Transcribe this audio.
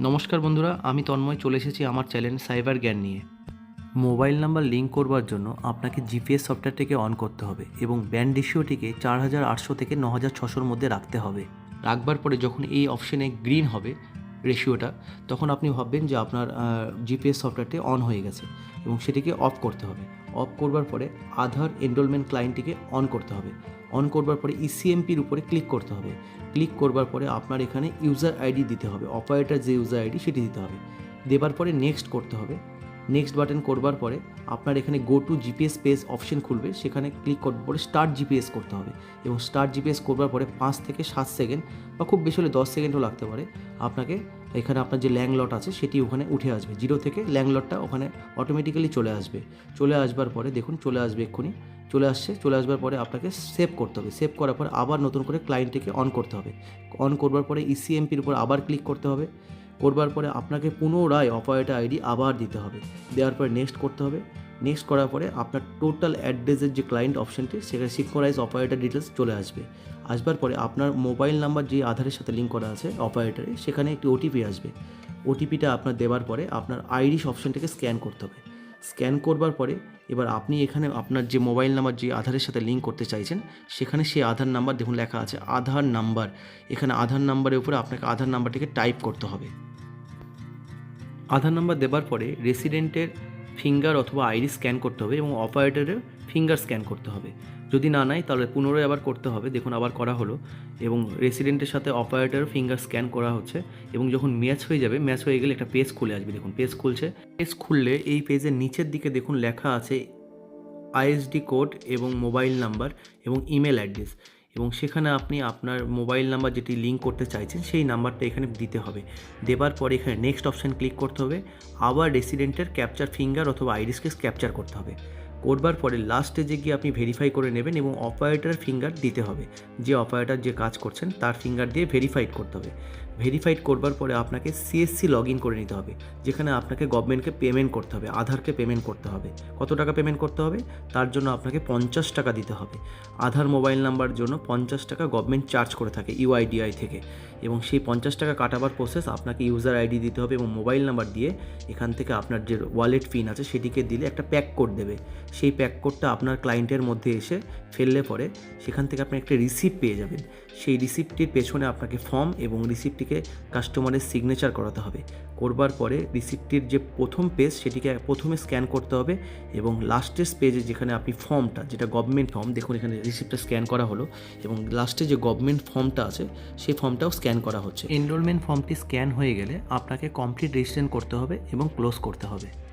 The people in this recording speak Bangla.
নমস্কার বন্ধুরা, আমি তন্ময় চলে এসেছি আমার চ্যানেল সাইবার জ্ঞান নিয়ে। মোবাইল নাম্বার লিঙ্ক করবার জন্য আপনাকে জিপিএস সফটওয়্যারটিকে অন করতে হবে এবং ব্যান্ড রেশিওটিকে চার হাজার আটশো থেকে ন হাজার ছশোর মধ্যে রাখতে হবে। রাখবার পরে যখন এই অপশনে গ্রিন হবে রেশিওটা, তখন আপনি ভাববেন যে আপনার জিপিএস সফটওয়্যারটি অন হয়ে গেছে এবং সেটিকে অফ করতে হবে। অফ করবার পরে আধার এনরোলমেন্ট ক্লায়েন্টটিকে অন করতে হবে। অন করবার পরে ইসিএমপির উপরে ক্লিক করতে হবে। ক্লিক করবার পরে আপনার এখানে ইউজার আইডি দিতে হবে। অপারেটার যে ইউজার আইডি সেটি দিতে হবে। দেবার পরে নেক্সট করতে হবে। নেক্সট বাটন করবার পরে আপনার এখানে go to GPS page option খুলবে। সেখানে ক্লিক করবার পরে স্টার্ট জিপিএস করতে হবে। এবং স্টার্ট জিপিএস করবার পরে পাঁচ থেকে সাত সেকেন্ড বা খুব বেশি হলে দশ সেকেন্ডও লাগতে পারে। আপনাকে এখানে আপনার যে ল্যাংলট আছে, সেটি ওখানে উঠে আসবে। জিরো থেকে ল্যাংলটটা ওখানে অটোমেটিক্যালি চলে আসবে। চলে আসবার পরে দেখুন, চলে আসবে এক্ষুনি। চলে আসছে, চলে আসবার পরে আপনাকে সেভ করতে হবে। সেভ করার পরে আবার নতুন করে ক্লায়েন্টটিকে অন করতে হবে। অন করবার পরে E ইসিএমপির উপর আবার ক্লিক করতে হবে। করবার পরে আপনাকে পুনরায় অপারেটর আইডি আবার দিতে হবে। দেওয়ার পরে নেক্সট করতে হবে। নেক্সট করার পরে আপনার টোটাল অ্যাড্রেসের যে ক্লায়েন্ট অপশনটি সেখানে সিঙ্কোরাইজ অপারেটর ডিটেলস চলে আসবে। আসবার পরে আপনার মোবাইল নাম্বার যে আধারের সাথে লিঙ্ক করা আছে অপারেটরে সেখানে একটি ওটিপি আসবে। ওটিপিটা আপনার দেওয়ার পরে আপনার আইরিশ অপশনটাকে স্ক্যান করতে হবে। স্ক্যান করবার পরে এবার আপনি এখানে আপনার যে মোবাইল নাম্বার যে আধারের সাথে লিঙ্ক করতে চাইছেন, সেখানে সেই আধার নাম্বার দেখুন লেখা আছে, আধার নাম্বার এখানে আধার নাম্বারের উপরে আপনাকে আধার নাম্বারটিকে টাইপ করতে হবে। আধার নাম্বার দেবার পরে রেসিডেন্টের ফিঙ্গার অথবা আইডি স্ক্যান করতে হবে এবং অপারেটরের ফিঙ্গার স্ক্যান করতে হবে। যদি না নাই তাহলে পুনরায় আবার করতে হবে। দেখুন, আবার করা হলো এবং রেসিডেন্টের সাথে অপারেটর ফিঙ্গার স্ক্যান করা হচ্ছে এবং যখন ম্যাচ হয়ে যাবে ম্যাচ হয়ে গেলে একটা পেজ খুলে আসবে। দেখুন পেজ খুলছে। পেজ খুললে এই পেজের নিচের দিকে দেখুন লেখা আছে আইএসডি কোড এবং মোবাইল নাম্বার এবং ইমেল অ্যাড্রেস এবং সেখানে আপনি আপনার মোবাইল নাম্বার যেটি লিঙ্ক করতে চাইছেন, সেই নাম্বারটা এখানে দিতে হবে। দেবার পরে এখানে নেক্সট অপশান ক্লিক করতে হবে। আবার রেসিডেন্টের ক্যাপচার ফিঙ্গার অথবা আইরিসকে ক্যাপচার করতে হবে। করবার পরে লাস্টে যে গিয়ে আপনি ভেরিফাই করে নেবেন এবং অপারেটার ফিঙ্গার দিতে হবে। যে অপারেটার যে কাজ করছেন, তার ফিঙ্গার দিয়ে ভেরিফাইড করতে হবে। ভেরিফাইড করবার পরে আপনাকে সিএসসি লগ ইন করে নিতে হবে। যেখানে আপনাকে গভর্নমেন্টকে পেমেন্ট করতে হবে আধারকে পেমেন্ট করতে হবে। কত টাকা পেমেন্ট করতে হবে? তার জন্য আপনাকে পঞ্চাশ টাকা দিতে হবে। আধার মোবাইল নাম্বার জন্য পঞ্চাশ টাকা গভর্নমেন্ট চার্জ করে থাকে ইউআইডিআই থেকে। এবং সেই পঞ্চাশ টাকা কাটাবার প্রসেস আপনাকে ইউজার আইডি দিতে হবে এবং মোবাইল নাম্বার দিয়ে এখান থেকে আপনার যে ওয়ালেট পিন আছে সেটিকে দিলে একটা প্যাক কোড দেবে। সেই প্যাক কোডটা আপনার ক্লায়েন্টের মধ্যে এসে ফেললে পরে সেখান থেকে আপনি একটা রিসিপ্ট পেয়ে যাবেন। সেই রিসিপ্টটির পেছনে আপনাকে ফর্ম এবং রিসিপ্টটিকে কাস্টমারের সিগনেচার করাতে হবে। করবার পরে রিসিপ্টটির যে প্রথম পেজ সেটিকে প্রথমে স্ক্যান করতে হবে এবং লাস্টের পেজে যেখানে আপনি ফর্মটা যেটা গভর্নমেন্ট ফর্ম দেখুন এখানে রিসিপ্টটা স্ক্যান করা হলো এবং লাস্টে যে গভর্নমেন্ট ফর্মটা আছে, সেই ফর্মটাও স্ক্যান করা হচ্ছে। এনরোলমেন্ট ফর্মটি স্ক্যান হয়ে গেলে আপনাকে কমপ্লিট রেজিস্ট্রেশন করতে হবে এবং ক্লোজ করতে হবে।